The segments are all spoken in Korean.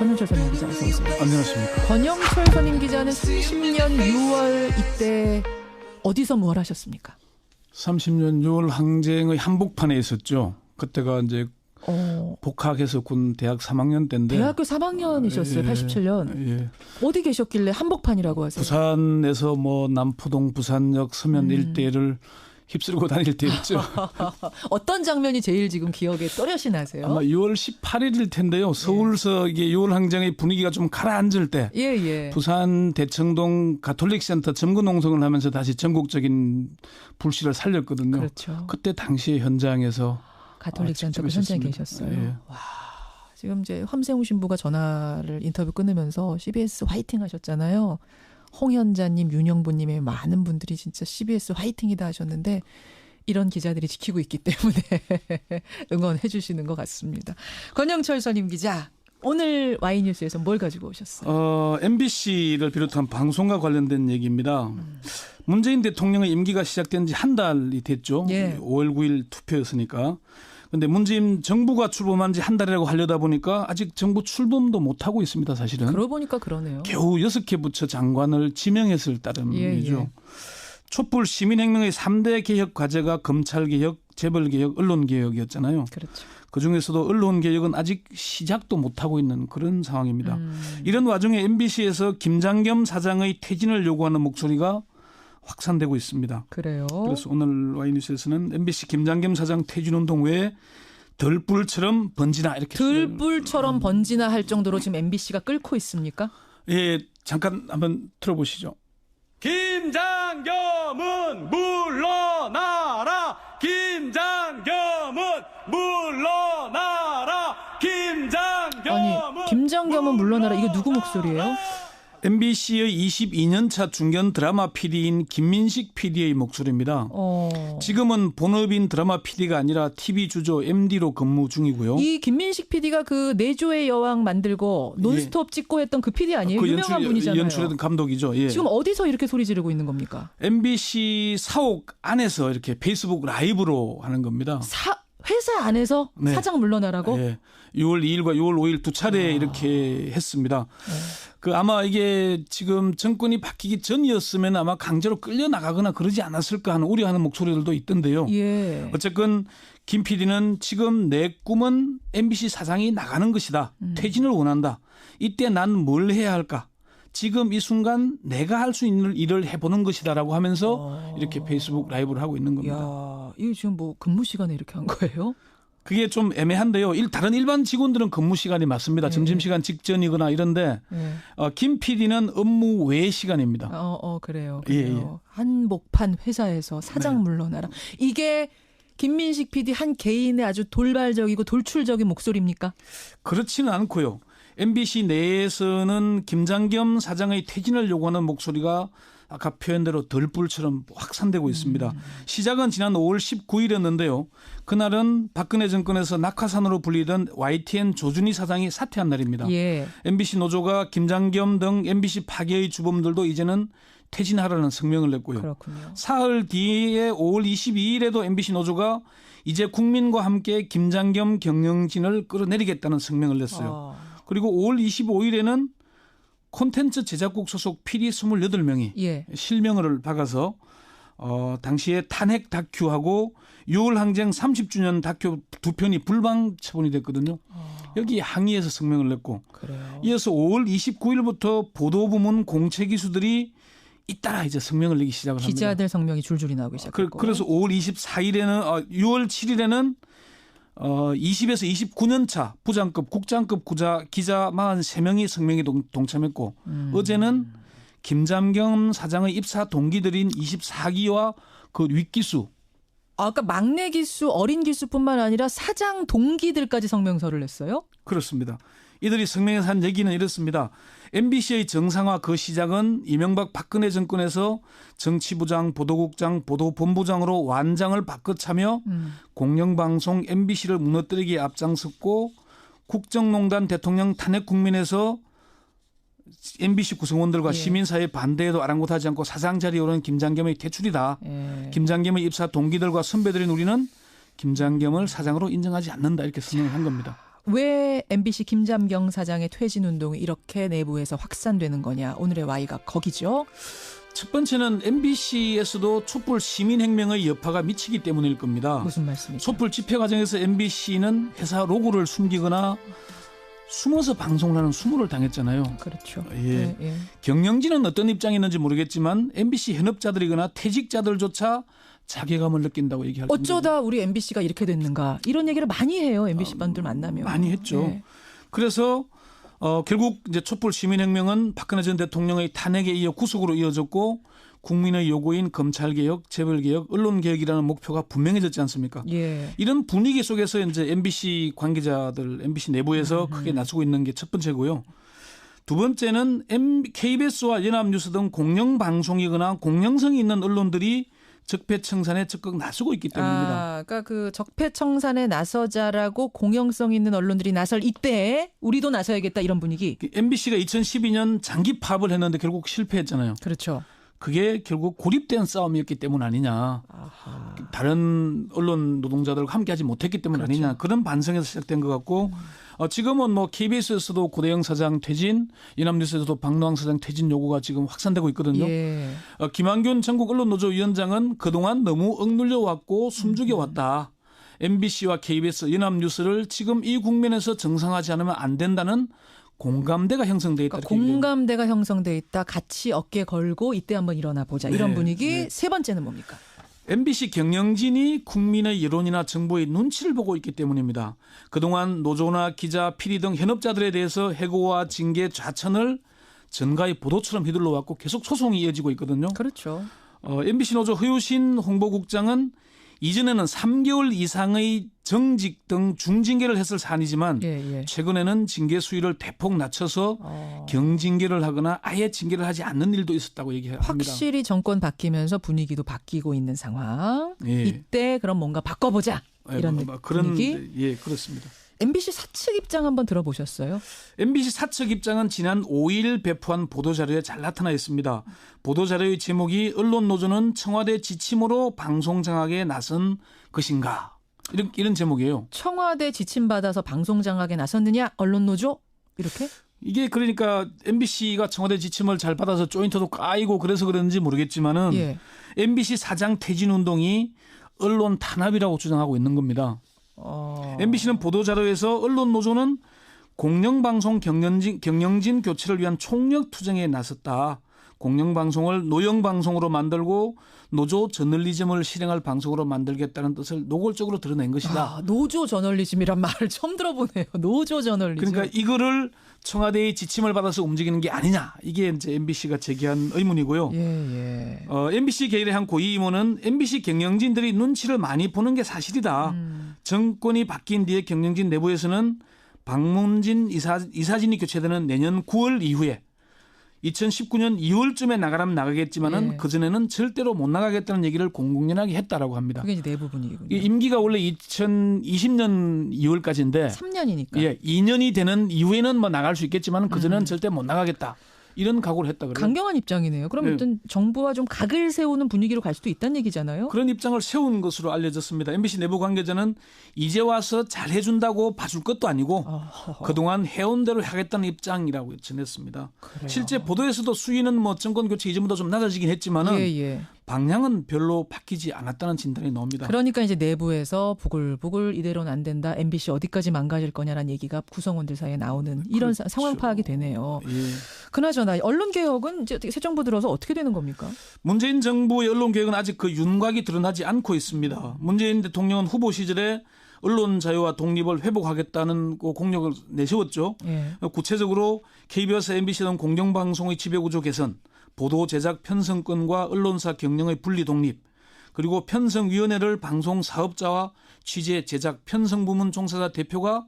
권영철 선임 기자 어서 오세요. 안녕하십니까. 권영철 선임 기자는 30년 6월 이때 어디서 뭘 하셨습니까? 30년 6월 항쟁의 한복판에 있었죠. 그때가 이제 어, 복학해서 군 대학 3학년 때인데 대학교 3학년이셨어요. 예, 87년. 예. 어디 계셨길래 한복판이라고 하세요? 부산에서 뭐 남포동 부산역 서면 음. 일대를 휩쓸고 다닐 때였죠. 어떤 장면이 제일 지금 기억에 또렷이 나세요? 아마 6월 18일일 텐데요. 서울서 이게 6월 항쟁의 분위기가 좀 가라앉을 때 예, 예. 부산 대청동 가톨릭 센터 점거 농성을 하면서 다시 전국적인 불씨를 살렸거든요. 그렇죠. 그때 당시에 현장에서 가톨릭 아, 센터 그 직접 현장에. 계셨어요. 예. 와, 지금 이제 함세웅 신부가 전화를 인터뷰 끊으면서 CBS 화이팅 하셨잖아요. 홍현자님, 윤영보님의 많은 분들이 진짜 CBS 화이팅이다 하셨는데 이런 기자들이 지키고 있기 때문에 응원해 주시는 것 같습니다. 권영철 선임 기자, 오늘 와이뉴스에서 뭘 가지고 오셨어요? 어, MBC를 비롯한 방송과 관련된 얘기입니다. 문재인 대통령의 임기가 시작된 지 한 달이 됐죠. 예. 5월 9일 투표였으니까. 근데 문재인 정부가 출범한 지 한 달이라고 하려다 보니까 아직 정부 출범도 못 하고 있습니다, 사실은. 그러고 보니까 그러네요. 겨우 여섯 개 부처 장관을 지명했을 따름이죠. 예, 예. 촛불 시민혁명의 3대 개혁 과제가 검찰개혁, 재벌개혁, 언론개혁이었잖아요. 그렇죠. 그 중에서도 언론개혁은 아직 시작도 못하고 있는 그런 상황입니다. 음, 이런 와중에 MBC에서 김장겸 사장의 퇴진을 요구하는 목소리가 확산되고 있습니다. 그래요. 그래서 오늘 와이뉴스에서는 MBC 김장겸 사장 퇴진 운동 외에 덜불처럼 번지나 이렇게 들불처럼 번지나 할 정도로 지금 MBC가 끓고 있습니까? 예 잠깐 한번 들어보시죠. 김장겸은 물러나라 김장겸은 물러나라 김장겸은 아니 김장겸은 물러나라 이거 누구 목소리예요? MBC의 22년차 중견 드라마 PD인 김민식 PD의 목소리입니다. 어. 지금은 본업인 드라마 PD가 아니라 TV 주조 MD로 근무 중이고요. 이 김민식 PD가 그 내조의 여왕 만들고 논스톱 찍고 했던 그 PD 아니에요? 유명한 분이잖아요. 연출했던 감독이죠. 예. 지금 어디서 이렇게 소리 지르고 있는 겁니까? MBC 사옥 안에서 이렇게 페이스북 라이브로 하는 겁니다. 사 회사 안에서 네. 사장 물러나라고? 예. 6월 2일과 6월 5일 두 차례 이렇게 했습니다. 네. 그 아마 이게 지금 정권이 바뀌기 전이었으면 아마 강제로 끌려 나가거나 그러지 않았을까 하는 우려하는 목소리들도 있던데요. 예. 어쨌건 김 PD는 지금 내 꿈은 MBC 사장이 나가는 것이다. 음. 퇴진을 원한다. 이때 난 뭘 해야 할까? 지금 이 순간 내가 할 수 있는 일을 해보는 것이다라고 하면서 어. 이렇게 페이스북 라이브를 하고 있는 겁니다. 야, 이거 지금 뭐 근무 시간에 이렇게 한 거예요? 그게 좀 애매한데요. 일, 다른 일반 직원들은 근무 시간이 맞습니다. 네. 점심시간 직전이거나 이런데 예. 어, 김 PD는 업무 외 시간입니다. 어, 어, 그래요. 예, 그래요. 한복판 회사에서 사장 네. 물러나라. 이게 김민식 PD 한 개인의 아주 돌발적이고 돌출적인 목소리입니까? 그렇지는 않고요. MBC 내에서는 김장겸 사장의 퇴진을 요구하는 목소리가 아까 표현대로 덜불처럼 확산되고 있습니다. 시작은 지난 5월 19일이었는데요. 그날은 박근혜 정권에서 낙하산으로 불리던 YTN 조준희 사장이 사퇴한 날입니다. 예. MBC 노조가 김장겸 등 MBC 파괴의 주범들도 이제는 퇴진하라는 성명을 냈고요. 그렇군요. 사흘 뒤에 5월 22일에도 MBC 노조가 이제 국민과 함께 김장겸 경영진을 끌어내리겠다는 성명을 냈어요. 어. 그리고 5월 25일에는 콘텐츠 제작국 소속 PD 28명이 예. 실명을 박아서 어, 당시에 탄핵 다큐하고 6월 항쟁 30주년 다큐 두 편이 불방 처분이 됐거든요. 여기 항의해서 성명을 냈고 그래요. 이어서 5월 29일부터 보도부문 공채 기수들이 잇따라 이제 성명을 내기 시작을 합니다. 기자들 성명이 줄줄이 나오기 그, 시작했고. 그 래서 5월 24일에는 어, 6월 7일에는 어, 20에서 29년 차 부장급, 국장급 구자, 기자 43명이 성명에 동, 동참했고 음. 어제는 김장겸 사장의 입사 동기들인 24기와 그 윗기수 아, 아까 막내 기수, 어린 기수뿐만 아니라 사장 동기들까지 성명서를 냈어요? 그렇습니다. 이들이 성명에서 한 얘기는 이렇습니다. MBC의 정상화 그 시작은 이명박 박근혜 정권에서 정치부장, 보도국장, 보도본부장으로 완장을 바꿔 차며 음. 공영방송 MBC를 무너뜨리기에 앞장섰고 국정농단 대통령 탄핵 국민에서 MBC 구성원들과 예. 시민사회 반대에도 아랑곳하지 않고 사장 자리에 오른 김장겸의 퇴출이다. 예. 김장겸의 입사 동기들과 선배들인 우리는 김장겸을 사장으로 인정하지 않는다 이렇게 선언을 한 겁니다. 왜 MBC 김잠경 사장의 퇴진 운동이 이렇게 내부에서 확산되는 거냐? 오늘의 Y가 거기죠. 첫 번째는 MBC에서도 촛불 시민혁명의 여파가 미치기 때문일 겁니다. 무슨 말씀이죠? 촛불 집회 과정에서 MBC는 회사 로고를 숨기거나 숨어서 방송을 하는 수모를 당했잖아요. 그렇죠. 예. 예, 예. 경영진은 어떤 입장이었는지 모르겠지만 MBC 현업자들이거나 퇴직자들조차 자괴감을 느낀다고 얘기할 정도로 어쩌다 우리 MBC가 이렇게 됐는가? 이런 얘기를 많이 해요. MBC 분들 만나면. 아, 많이 했죠. 예. 그래서 어, 결국 이제 촛불 시민혁명은 박근혜 전 대통령의 탄핵에 이어 구속으로 이어졌고 국민의 요구인 검찰 개혁, 재벌 개혁, 언론 개혁이라는 목표가 분명해졌지 않습니까? 예. 이런 분위기 속에서 이제 MBC 관계자들, MBC 내부에서 음. 크게 나서고 있는 게 첫 번째고요. 두 번째는 KBS와 연합뉴스 등 공영 방송이거나 공영성이 있는 언론들이 적폐청산에 적극 나서고 있기 때문입니다. 아, 그러니까 그 적폐청산에 나서자라고 공영성 있는 언론들이 나설 이때 우리도 나서야겠다 이런 분위기. MBC가 2012년 장기 파업을 했는데 결국 실패했잖아요. 그렇죠. 그게 결국 고립된 싸움이었기 때문 아니냐. 아하. 다른 언론 노동자들과 함께하지 못했기 때문 그렇죠. 아니냐. 그런 반성에서 시작된 것 같고 어, 지금은 뭐 KBS에서도 고대영 사장 퇴진, 연합뉴스에서도 박노항 사장 퇴진 요구가 지금 확산되고 있거든요. 예. 어, 김한균 전국 언론노조 위원장은 그동안 너무 억눌려 왔고 숨죽여 왔다. MBC와 KBS, 연합뉴스를 지금 이 국면에서 정상화하지 않으면 안 된다는 공감대가 형성돼 있다. 그러니까. 공감대가 형성돼 있다. 같이 어깨 걸고 이때 한번 일어나 보자. 이런 네, 분위기. 네. 세 번째는 뭡니까? MBC 경영진이 국민의 여론이나 정보의 눈치를 보고 있기 때문입니다. 그동안 노조나 기자, PD 등 현업자들에 대해서 해고와 징계, 좌천을 전가의 보도처럼 휘둘러 왔고 계속 소송이 이어지고 있거든요. 그렇죠. 어, MBC 노조 허유신 홍보국장은 이전에는 3개월 이상의 정직 등 중징계를 했을 사안이지만 예, 예. 최근에는 징계 수위를 대폭 낮춰서 어. 경징계를 하거나 아예 징계를 하지 않는 일도 있었다고 얘기합니다. 확실히 정권 바뀌면서 분위기도 바뀌고 있는 상황. 예. 이때 그럼 뭔가 바꿔보자. 예, 이런 뭐, 뭐 그런 분위기. 예 그렇습니다. MBC 사측 입장 한번 들어보셨어요? MBC 사측 입장은 지난 5일 배포한 보도자료에 잘 나타나 있습니다. 보도자료의 제목이 언론 노조는 청와대 지침으로 방송 장악에 나선 것인가 이런 이런 제목이에요. 청와대 지침 받아서 방송 장악에 나섰느냐? 언론 노조? 이렇게? 이게 그러니까 MBC가 청와대 지침을 잘 받아서 조인트도 까이고 그래서 그런지 모르겠지만은 예. MBC 사장 퇴진 운동이 언론 탄압이라고 주장하고 있는 겁니다. 어. MBC는 보도자료에서 언론 노조는 공영방송 경영진, 경영진 교체를 위한 총력 투쟁에 나섰다. 공영방송을 노영방송으로 만들고 노조 저널리즘을 실행할 방송으로 만들겠다는 뜻을 노골적으로 드러낸 것이다. 아, 노조 저널리즘이란 말을 처음 들어보네요. 노조 저널리즘. 그러니까 이거를 청와대의 지침을 받아서 움직이는 게 아니냐. 이게 이제 MBC가 제기한 의문이고요. 예, 예. 어, MBC 계열의 한 고위 임원은 MBC 경영진들이 눈치를 많이 보는 게 사실이다. 음. 정권이 바뀐 뒤에 경영진 내부에서는 박문진 이사, 이사진이 교체되는 내년 9월 이후에 2019년 2월쯤에 나가라면 나가겠지만은 예. 그 전에는 절대로 못 나가겠다는 얘기를 공공연하게 했다라고 합니다. 그게 이제 내부 분위기군요. 이 임기가 원래 2020년 2월까지인데 3년이니까. 예, 2년이 되는 이후에는 뭐 나갈 수 있겠지만 그 전에는 음. 절대 못 나가겠다. 이런 각오를 했다 그래요. 강경한 입장이네요. 그럼 네. 일단 정부와 좀 각을 세우는 분위기로 갈 수도 있다는 얘기잖아요. 그런 입장을 세운 것으로 알려졌습니다. MBC 내부 관계자는 이제 와서 잘 해준다고 봐줄 것도 아니고 어허허. 그동안 해온 대로 하겠다는 입장이라고 전했습니다. 그래요. 실제 보도에서도 수위는 뭐 정권 교체 이전보다 좀 낮아지긴 했지만은 예, 예. 방향은 별로 바뀌지 않았다는 진단이 나옵니다. 그러니까 이제 내부에서 부글부글 이대로는 안 된다. MBC 어디까지 망가질 거냐라는 얘기가 구성원들 사이에 나오는 이런 사- 그렇죠. 상황 파악이 되네요. 예. 그나저나 언론 개혁은 이제 새 정부 들어서 어떻게 되는 겁니까? 문재인 정부의 언론 개혁은 아직 그 윤곽이 드러나지 않고 있습니다. 문재인 대통령은 후보 시절에 언론 자유와 독립을 회복하겠다는 그 공약을 내세웠죠. 예. 구체적으로 KBS, MBC 등 공영방송의 지배구조 개선, 보도 제작 편성권과 언론사 경영의 분리 독립, 그리고 편성위원회를 방송 사업자와 취재, 제작, 편성 부문 종사자 대표가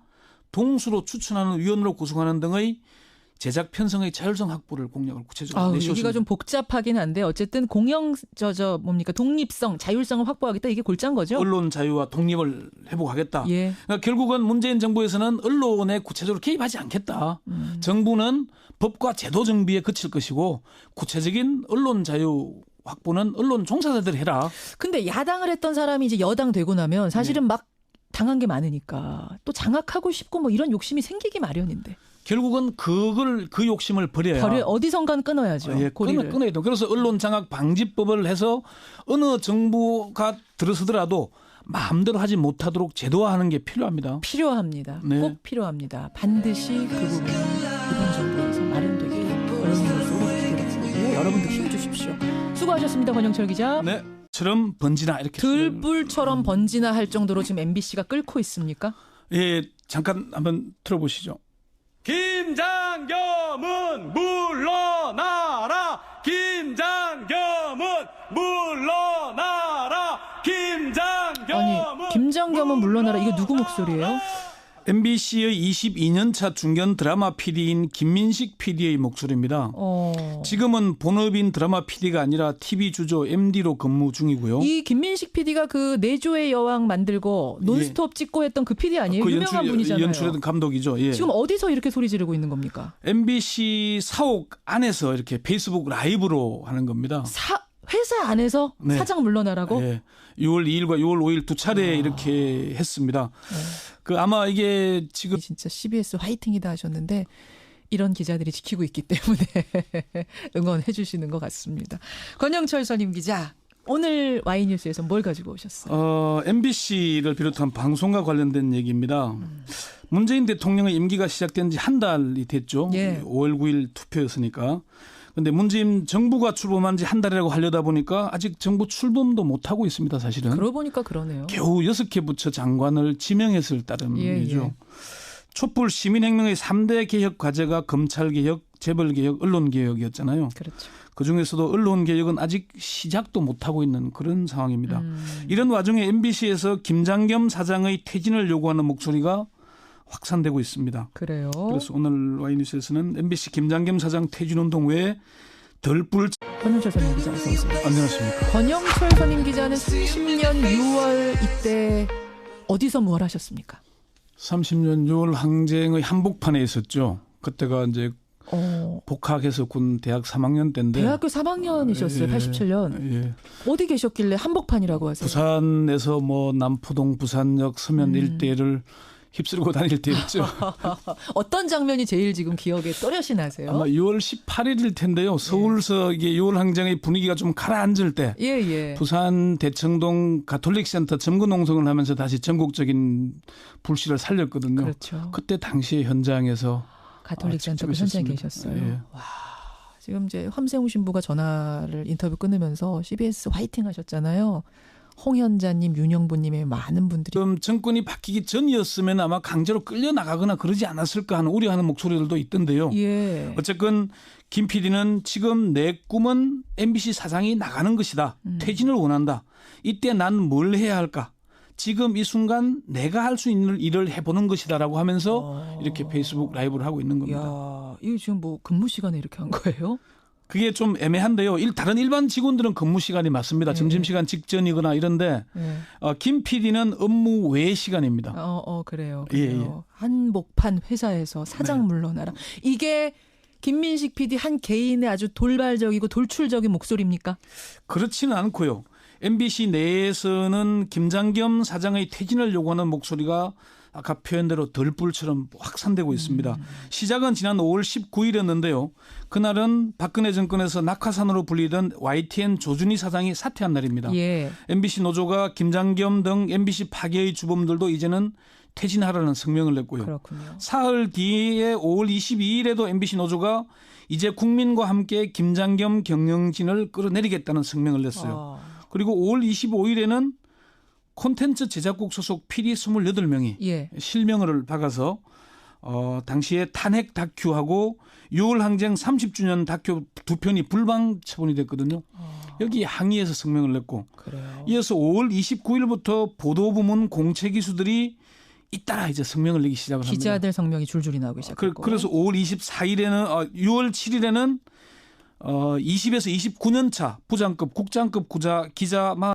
동수로 추천하는 위원으로 구성하는 등의 제작 편성의 자율성 확보를 공약을 구체적으로 아, 내세웠습니다. 얘기가 좀 복잡하긴 한데 어쨌든 공영 저저 뭡니까 독립성, 자율성을 확보하겠다 이게 골자인 거죠? 언론 자유와 독립을 회복하겠다. 예. 그러니까 결국은 문재인 정부에서는 언론에 구체적으로 개입하지 않겠다. 음. 정부는 법과 제도 정비에 그칠 것이고 구체적인 언론 자유 확보는 언론 종사자들이 해라. 근데 야당을 했던 사람이 이제 여당 되고 나면 사실은 막 당한 게 많으니까 또 장악하고 싶고 뭐 이런 욕심이 생기기 마련인데 결국은 그걸 그 욕심을 버려야 버려 어디선간 끊어야죠. 예, 고리를. 끊어, 끊어야 돼. 그래서 언론 장악 방지법을 해서 어느 정부가 들어서더라도 마음대로 하지 못하도록 제도화하는 게 필요합니다. 필요합니다. 네. 꼭 필요합니다. 반드시 그 이번 정부에서 마련되길 언론으로서 기대하겠습니다. 여러분도 힘 주십시오. 수고하셨습니다. 권영철 기자. 네. 처럼 번지나 이렇게 들불처럼 번지나 할 정도로 지금 MBC가 끓고 있습니까? 예, 잠깐 한번 틀어보시죠. 김장겸은 물러나라 김장겸은 물러나라 김장겸은 아니 김장겸은 물러나라 이거 누구 목소리예요? MBC의 22년차 중견 드라마 PD인 김민식 PD의 목소리입니다. 어. 지금은 본업인 드라마 PD가 아니라 TV 주조 MD로 근무 중이고요. 이 김민식 PD가 그 내조의 여왕 만들고 논스톱 찍고 했던 그 PD 아니에요? 유명한 분이잖아요. 연출했던 감독이죠. 예. 지금 어디서 이렇게 소리 지르고 있는 겁니까? MBC 사옥 안에서 이렇게 페이스북 라이브로 하는 겁니다. 사 회사 안에서 네. 사장 물러나라고? 예. 6월 2일과 6월 5일 두 차례 이렇게 했습니다. 그 아마 이게 지금 진짜 CBS 화이팅이다 하셨는데 이런 기자들이 지키고 있기 때문에 응원해 주시는 것 같습니다. 권영철 선임 기자 오늘 와이뉴스에서 뭘 가지고 오셨어요? 어, MBC를 비롯한 방송과 관련된 얘기입니다. 문재인 대통령의 임기가 시작된 지 한 달이 됐죠. 예. 5월 9일 투표였으니까. 근데 문재인 정부가 출범한 지 한 달이라고 하려다 보니까 아직 정부 출범도 못 하고 있습니다, 사실은. 그러고 보니까 그러네요. 겨우 여섯 개 부처 장관을 지명했을 따름이죠. 예, 예. 촛불 시민혁명의 3대 개혁 과제가 검찰개혁, 재벌개혁, 언론개혁이었잖아요. 그렇죠. 그 중에서도 언론개혁은 아직 시작도 못하고 있는 그런 상황입니다. 음. 이런 와중에 MBC에서 김장겸 사장의 퇴진을 요구하는 목소리가 확산되고 있습니다. 그래요. 그래서 오늘 와이뉴스에서는 MBC 김장겸 사장 퇴진 운동 외에 덜불 권영철 선임 기자 어서 오세요. 안녕하십니까. 권영철 선임 기자는 30년 6월 이때 어디서 뭘 하셨습니까? 30년 6월 항쟁의 한복판에 있었죠. 그때가 이제 어, 복학해서 군 대학 3학년 때인데 대학교 3학년이셨어요. 예, 87년. 예. 어디 계셨길래 한복판이라고 하세요? 부산에서 뭐 남포동 부산역 서면 음. 일대를 휩쓸고 다닐 때였죠. 어떤 장면이 제일 지금 기억에 또렷이 나세요? 아마 6월 18일일 텐데요. 서울서 이게 6월 항쟁의 분위기가 좀 가라앉을 때 예, 예. 부산 대청동 가톨릭 센터 점거 농성을 하면서 다시 전국적인 불씨를 살렸거든요. 그렇죠. 그때 당시에 현장에서 가톨릭 아, 센터 그 현장에. 계셨어요. 예. 와, 지금 이제 함세웅 신부가 전화를 인터뷰 끊으면서 CBS 화이팅 하셨잖아요. 홍현자님, 윤영부님의 많은 분들이 지금 정권이 바뀌기 전이었으면 아마 강제로 끌려 나가거나 그러지 않았을까 하는 우려하는 목소리들도 있던데요. 예. 어쨌건 김 PD는 지금 내 꿈은 MBC 사장이 나가는 것이다. 음. 퇴진을 원한다. 이때 난 뭘 해야 할까? 지금 이 순간 내가 할 수 있는 일을 해보는 것이다라고 하면서 어. 이렇게 페이스북 라이브를 하고 있는 겁니다. 야, 이거 지금 뭐 근무 시간에 이렇게 한 거예요? 그게 좀 애매한데요. 일, 다른 일반 직원들은 근무 시간이 맞습니다. 네. 점심시간 직전이거나 이런데 예. 어, 김 PD는 업무 외 시간입니다. 어, 어, 그래요. 예, 그래요. 한복판 회사에서 사장 네. 물러나라. 이게 김민식 PD 한 개인의 아주 돌발적이고 돌출적인 목소리입니까? 그렇지는 않고요. MBC 내에서는 김장겸 사장의 퇴진을 요구하는 목소리가 아까 표현대로 덜불처럼 확산되고 있습니다. 시작은 지난 5월 19일이었는데요. 그날은 박근혜 정권에서 낙하산으로 불리던 YTN 조준희 사장이 사퇴한 날입니다. 예. MBC 노조가 김장겸 등 MBC 파괴의 주범들도 이제는 퇴진하라는 성명을 냈고요. 그렇군요. 사흘 뒤에 5월 22일에도 MBC 노조가 이제 국민과 함께 김장겸 경영진을 끌어내리겠다는 성명을 냈어요. 아, 그리고 5월 25일에는 콘텐츠 제작국 소속 PD 28명이 예. 실명을 박아서 어, 당시에 탄핵 다큐하고 6월 항쟁 30주년 다큐 두 편이 불방 처분이 됐거든요. 아, 여기 항의해서 성명을 냈고 그래요. 이어서 5월 29일부터 보도 부문 공채 기수들이 잇따라 이제 성명을 내기 시작을 합니다. 기자들 성명이 줄줄이 나오기 그, 시작했고. 그 래서 5월 24일에는 어, 6월 7일에는 어, 20에서 29년 차 부장급 국장급 구자 기자 만